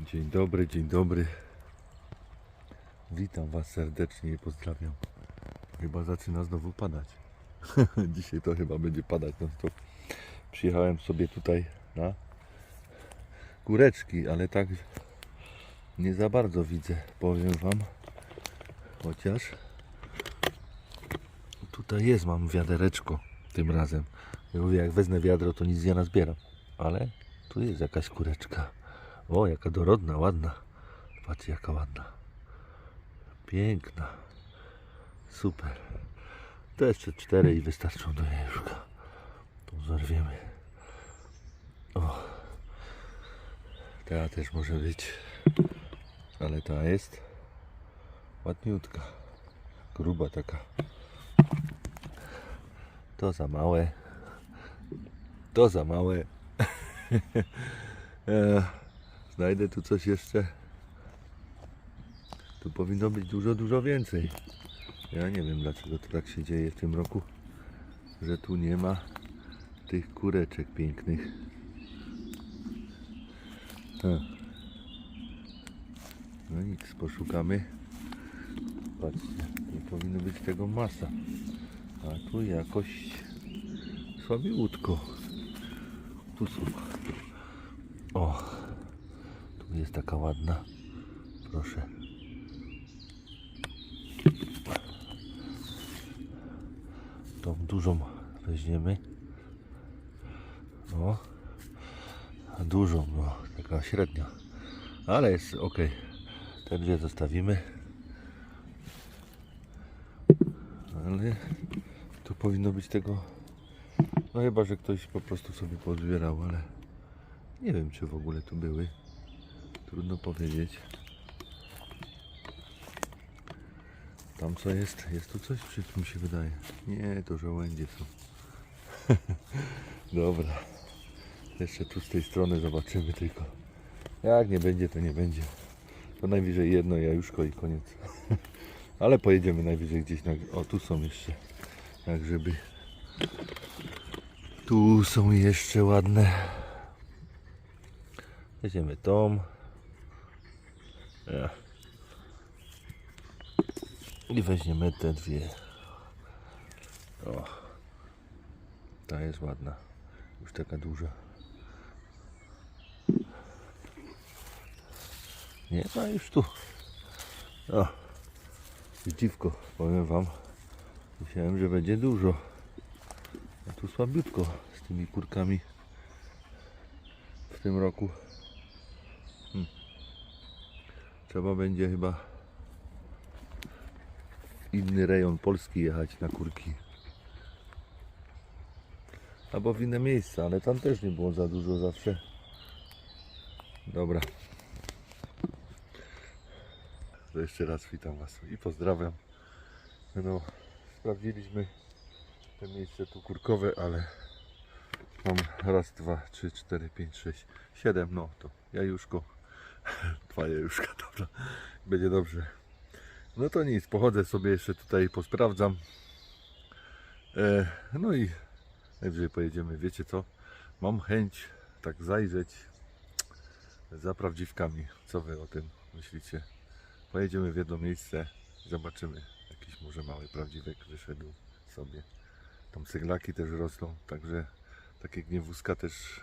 Dzień dobry, dzień dobry. Witam Was serdecznie i pozdrawiam. Chyba zaczyna znowu padać. Dzisiaj to chyba będzie padać. No to przyjechałem sobie tutaj na góreczki, ale tak nie za bardzo widzę, powiem Wam. Chociaż tutaj jest, mam wiadereczko tym razem. Ja mówię, jak wezmę wiadro, to nic nie nazbieram. Ale tu jest jakaś kureczka. O, jaka dorodna, ładna. Patrzcie, jaka ładna. Piękna. Super. To jeszcze cztery i wystarczą do jajeczka. Tu zerwiemy. O. Ta też może być. Ale ta jest ładniutka. Gruba taka. To za małe. To za małe. Znajdę tu coś jeszcze. Tu powinno być dużo, dużo więcej. Ja nie wiem dlaczego to tak się dzieje w tym roku, że tu nie ma tych kureczek pięknych. No nic, poszukamy. Patrzcie, tu powinno być tego masa. A tu jakoś słabiutko. Tu są. O, jest taka ładna. Proszę. Tą dużą weźmiemy. No. Dużą, no. Taka średnia. Ale jest ok. Te dwie zostawimy. Ale tu powinno być tego. No chyba, że ktoś po prostu sobie pozbierał, ale nie wiem, czy w ogóle tu były. Trudno powiedzieć. Tam co jest? Jest tu coś? Czy mi się wydaje? Nie, to żołędzie są. Dobra. Jeszcze tu z tej strony zobaczymy tylko. Jak nie będzie, to nie będzie. To najwyżej jedno jajuszko i koniec. Ale pojedziemy najwyżej gdzieś na... O, tu są jeszcze. Jak żeby... Tu są jeszcze ładne. Weźmiemy tą. I weźmiemy te dwie. O. Ta jest ładna. Już taka duża. Nie ma już tu. O. Dziwko, powiem wam. Myślałem, że będzie dużo. A tu słabiutko z tymi kurkami w tym roku. Hmm. Trzeba będzie chyba inny rejon Polski jechać na kurki. Albo w inne miejsca, ale tam też nie było za dużo zawsze. Dobra. To jeszcze raz witam Was i pozdrawiam. No, sprawdziliśmy te miejsce tu kurkowe, ale mam raz, dwa, trzy, cztery, pięć, sześć, siedem, no to jajuszko, dwa jajuszka, dobra, będzie dobrze. No to nic, pochodzę sobie jeszcze tutaj, posprawdzam. E, no i najwyżej pojedziemy, wiecie co, mam chęć tak zajrzeć za prawdziwkami. Co Wy o tym myślicie? Pojedziemy w jedno miejsce, zobaczymy. Jakiś może mały prawdziwek wyszedł sobie. Tam ceglaki też rosną, także takie gniewózka też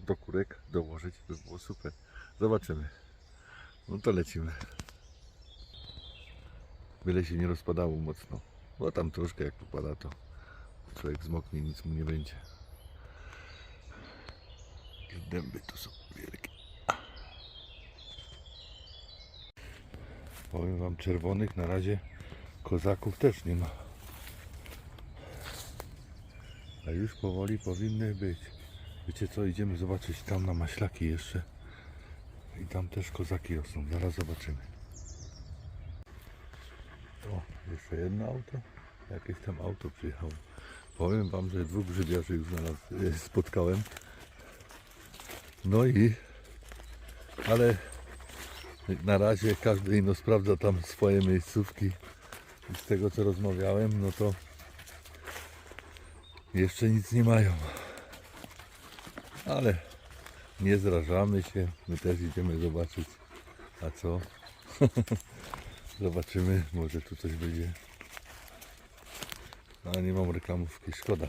do kurek dołożyć by było super. Zobaczymy. No to lecimy. Byle się nie rozpadało mocno. Bo tam troszkę jak popada to człowiek zmoknie, nic mu nie będzie. I dęby tu są wielkie. Powiem wam czerwonych na razie kozaków też nie ma. A już powoli powinny być. Wiecie co, idziemy zobaczyć tam na maślaki jeszcze. I tam też kozaki rosną. Zaraz zobaczymy. O, jeszcze jedno auto. Jakieś tam auto przyjechało. Powiem wam, że dwóch grzybiarzy już znalazł, e, spotkałem. No i ale na razie każdy ino sprawdza tam swoje miejscówki. I z tego co rozmawiałem, no to jeszcze nic nie mają. Ale Nie zrażamy się, my też idziemy zobaczyć. A co? Zobaczymy, może tu coś będzie. A nie mam reklamówki, szkoda.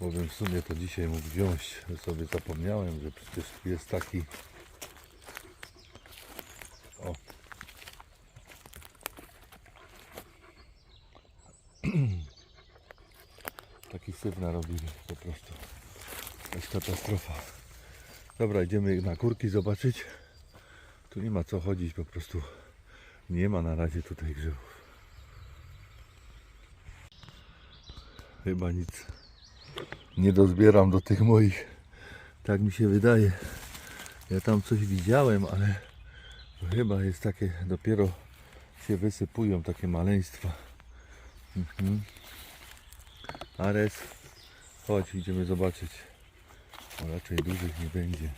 Bowiem w sumie to dzisiaj mógł wziąć, sobie zapomniałem, że przecież jest taki o. Taki syf narobili po prostu. To jest katastrofa. Dobra, idziemy na kurki zobaczyć. Tu nie ma co chodzić, po prostu nie ma na razie tutaj grzybów. Chyba nic nie dozbieram do tych moich. Tak mi się wydaje. Ja tam coś widziałem, ale chyba jest takie, dopiero się wysypują takie maleństwa. Mhm. Ares, chodź, idziemy zobaczyć. A raczej dużych nie będzie.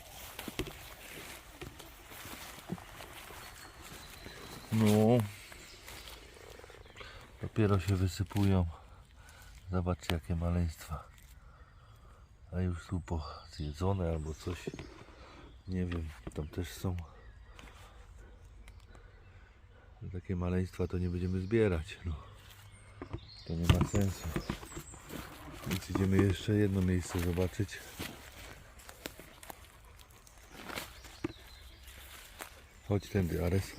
No. Dopiero się wysypują. Zobaczcie jakie maleństwa. A już tu po zjedzone albo coś. Nie wiem, tam też są. Takie maleństwa to nie będziemy zbierać. No. To nie ma sensu. Więc idziemy jeszcze jedno miejsce zobaczyć. Chodź tędy, Ares.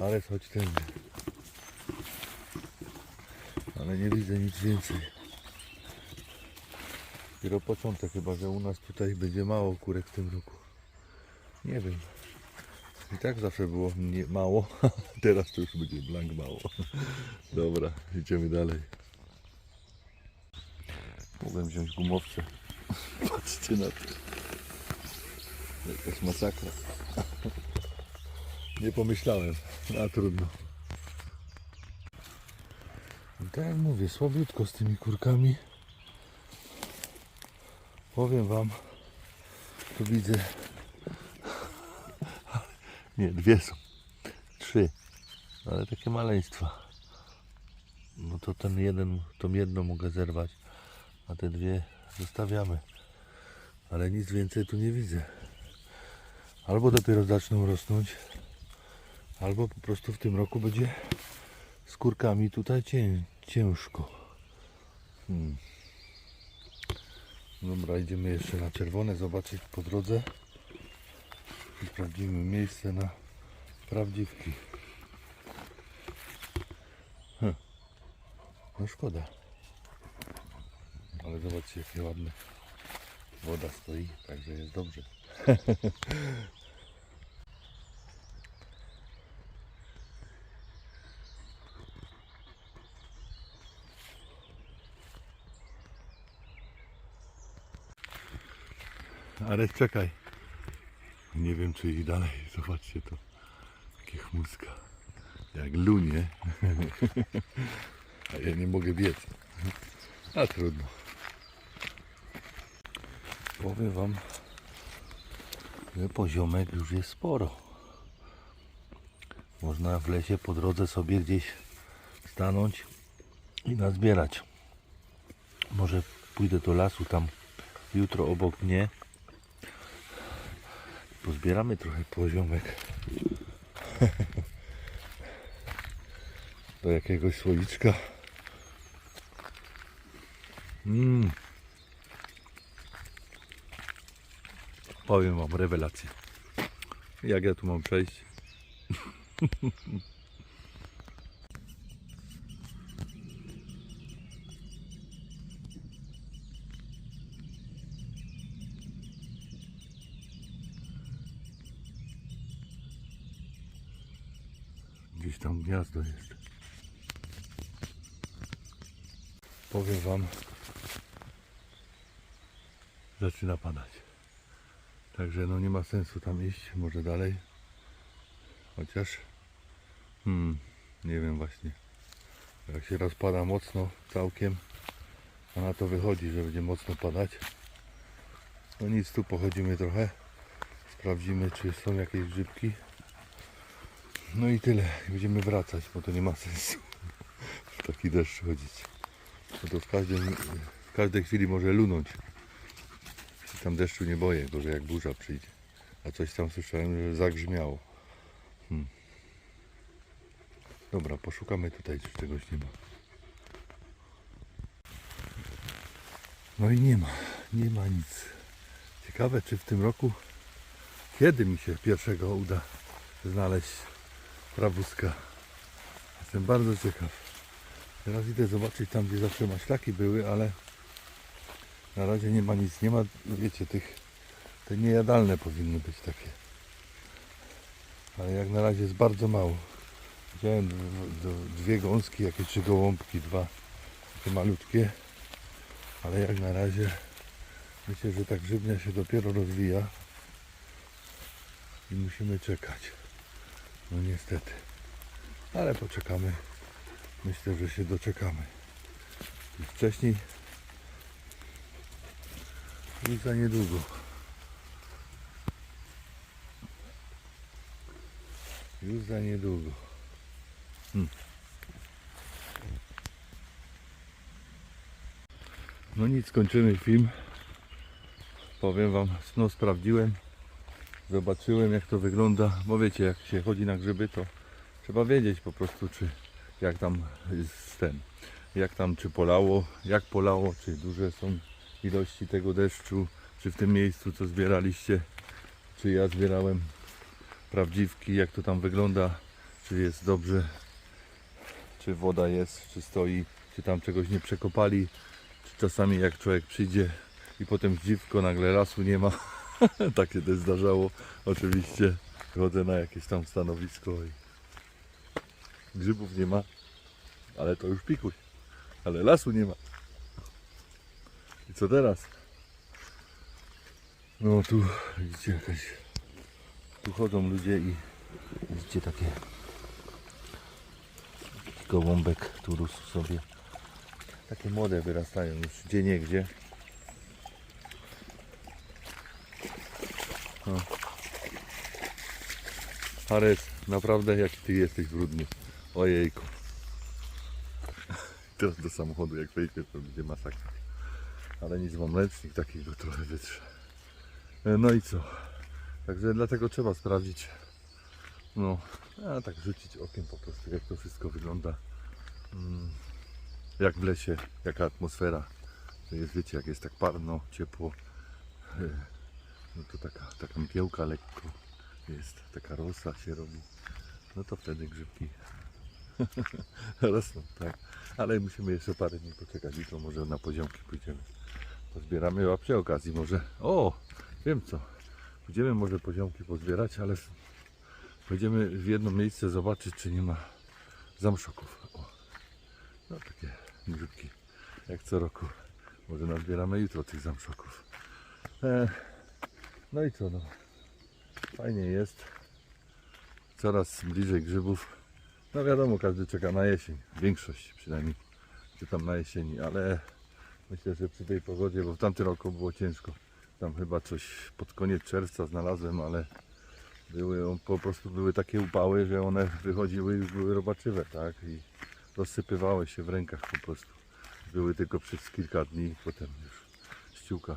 Ares, chodź tędy. Ale nie widzę nic więcej. Dopiero początek, chyba że u nas tutaj będzie mało kurek w tym roku. Nie wiem. I tak zawsze było mnie mało, teraz to już będzie blank mało. Dobra, idziemy dalej. Mogłem wziąć gumowce. Patrzcie na to. Jakaś masakra. Nie pomyślałem, a trudno. Tak jak mówię, słabiutko z tymi kurkami. Powiem wam, tu widzę nie, dwie są. Trzy. Ale takie maleństwa. No to ten jeden, tą jedną mogę zerwać, a te dwie zostawiamy. Ale nic więcej tu nie widzę. Albo dopiero zaczną rosnąć, albo po prostu w tym roku będzie z kurkami tutaj cię, ciężko. Hmm. Dobra, idziemy jeszcze na czerwone zobaczyć po drodze i sprawdzimy miejsce na prawdziwki. Hm. No szkoda. Ale zobaczcie jakie ładne. Woda stoi, także jest dobrze. Ale czekaj. Nie wiem czy i dalej. Zobaczcie to. Jakie chmuska. Jak lunie. A ja nie mogę biec. A trudno. Powiem wam, że poziomek już jest sporo. Można w lesie po drodze sobie gdzieś stanąć i nazbierać. Może pójdę do lasu tam jutro obok mnie Pozbieramy trochę poziomek. Do jakiegoś słoiczka. Mm. Powiem wam rewelację. Jak ja tu mam przejść? Gdzieś tam gniazdo jest. Powiem wam, zaczyna padać. Także no nie ma sensu tam iść, może dalej. Chociaż, hmm, nie wiem właśnie. Jak się rozpada mocno, całkiem, a na to wychodzi, że będzie mocno padać. No nic, tu pochodzimy trochę. Sprawdzimy, czy są jakieś grzybki. No i tyle. Będziemy wracać, bo to nie ma sensu w taki deszcz chodzić. Bo to w, każdym, w każdej chwili może lunąć. Tam deszczu nie boję, gorzej jak burza przyjdzie. A coś tam słyszałem, że zagrzmiało. Hmm. Dobra, poszukamy tutaj, czy czegoś nie ma. No i nie ma, nie ma nic. Ciekawe, czy w tym roku, kiedy mi się pierwszego uda znaleźć prawuska. Jestem bardzo ciekaw. Teraz idę zobaczyć tam, gdzie zawsze maślaki były, ale na razie nie ma nic. Nie ma, wiecie, tych, te niejadalne powinny być takie. Ale jak na razie jest bardzo mało. Widziałem dwie gąski, jakieś trzy gołąbki, dwa takie malutkie. Ale jak na razie myślę, że ta grzybnia się dopiero rozwija i musimy czekać. No niestety. Ale poczekamy. Myślę, że się doczekamy. Już wcześniej już za niedługo. Już za niedługo. Hmm. No nic, kończymy film. Powiem Wam, no sprawdziłem. Zobaczyłem jak to wygląda, bo wiecie jak się chodzi na grzyby to trzeba wiedzieć po prostu czy jak tam jest ten, jak tam czy polało, jak polało, czy duże są ilości tego deszczu, czy w tym miejscu co zbieraliście, czy ja zbierałem prawdziwki, jak to tam wygląda, czy jest dobrze, czy woda jest, czy stoi, czy tam czegoś nie przekopali, czy czasami jak człowiek przyjdzie i potem dziwko nagle lasu nie ma, tak się też zdarzało, oczywiście chodzę na jakieś tam stanowisko i grzybów nie ma, ale to już pikuj, ale lasu nie ma. Co teraz? No tu widzicie jakaś, tu chodzą ludzie i widzicie takie taki gołąbek tu rósł sobie. Takie młode wyrastają już gdzie nie gdzie. Ares, naprawdę jak ty jesteś brudny. Ojejku. Teraz do samochodu jak wejdzie to będzie masakra. Ale nic mam ręcznik takiego trochę wytrze. No i co? Także dlatego trzeba sprawdzić. No, a tak rzucić okiem po prostu jak to wszystko wygląda. Mm, Jak w lesie, jaka atmosfera. To jest, wiecie, jak jest tak parno, ciepło. e, No to taka, taka mgiełka lekko jest, taka rosa się robi. No to wtedy grzybki rosną, tak. Ale musimy jeszcze parę dni poczekać. Jutro może na poziomki pójdziemy. Pozbieramy, a przy okazji może... O! Wiem co. Pójdziemy może poziomki pozbierać, ale będziemy w jedno miejsce zobaczyć, czy nie ma zamszoków. O. No takie grzybki, jak co roku. Może nazbieramy jutro tych zamszoków. E, no i co no. Fajnie jest. Coraz bliżej grzybów. No wiadomo, każdy czeka na jesień. Większość przynajmniej. Czy tam na jesieni, ale myślę, że przy tej pogodzie, bo w tamtym roku było ciężko. Tam chyba coś pod koniec czerwca znalazłem, ale były po prostu były takie upały, że one wychodziły już były robaczywe, tak? I rozsypywały się w rękach po prostu. Były tylko przez kilka dni, potem już ściółka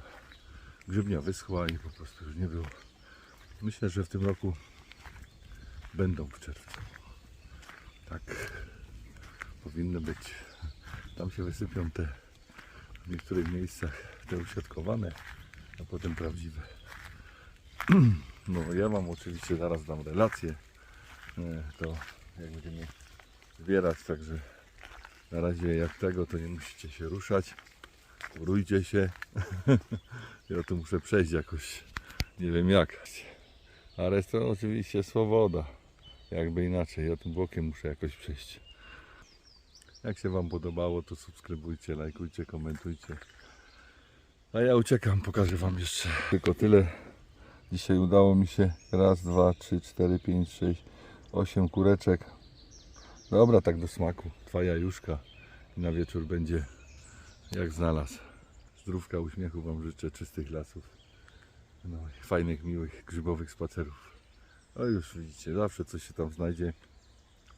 grzybnia wyschła i po prostu już nie było. Myślę, że w tym roku będą w czerwcu. Tak powinno być. Tam się wysypią te w niektórych miejscach te usiadkowane, a potem prawdziwe. No ja Wam oczywiście zaraz dam relację. e, To jak będziemy zbierać, także na razie jak tego to nie musicie się ruszać. Urójcie się. Ja tu muszę przejść jakoś. Nie wiem jak. A reszta oczywiście swoboda. Jakby inaczej. Ja tym bokiem muszę jakoś przejść. Jak się Wam podobało, to subskrybujcie, lajkujcie, komentujcie. A ja uciekam, pokażę Wam jeszcze tylko tyle. Dzisiaj udało mi się raz, dwa, trzy, cztery, pięć, sześć, osiem kureczek. Dobra, tak do smaku. Dwa jajuszka i na wieczór będzie jak znalazł. Zdrówka, uśmiechu Wam życzę, czystych lasów. No fajnych, miłych, grzybowych spacerów. O już widzicie, zawsze coś się tam znajdzie.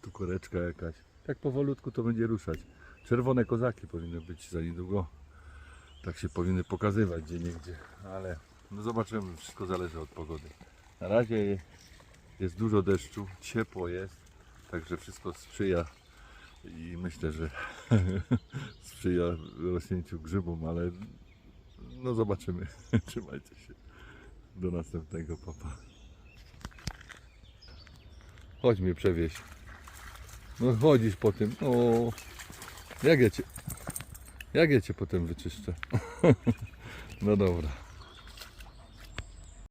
Tu koreczka jakaś. Tak powolutku to będzie ruszać. Czerwone kozaki powinny być za niedługo. Tak się powinny pokazywać gdzie niegdzie. Ale No zobaczymy, wszystko zależy od pogody. Na razie jest dużo deszczu, ciepło jest, także wszystko sprzyja i myślę, że sprzyja rośnięciu grzybom, ale no zobaczymy. Trzymajcie się. Do następnego papa. Chodź mnie przewieź. No chodzisz po tym. O, jak ja cię, jak ja cię potem wyczyszczę. No dobra.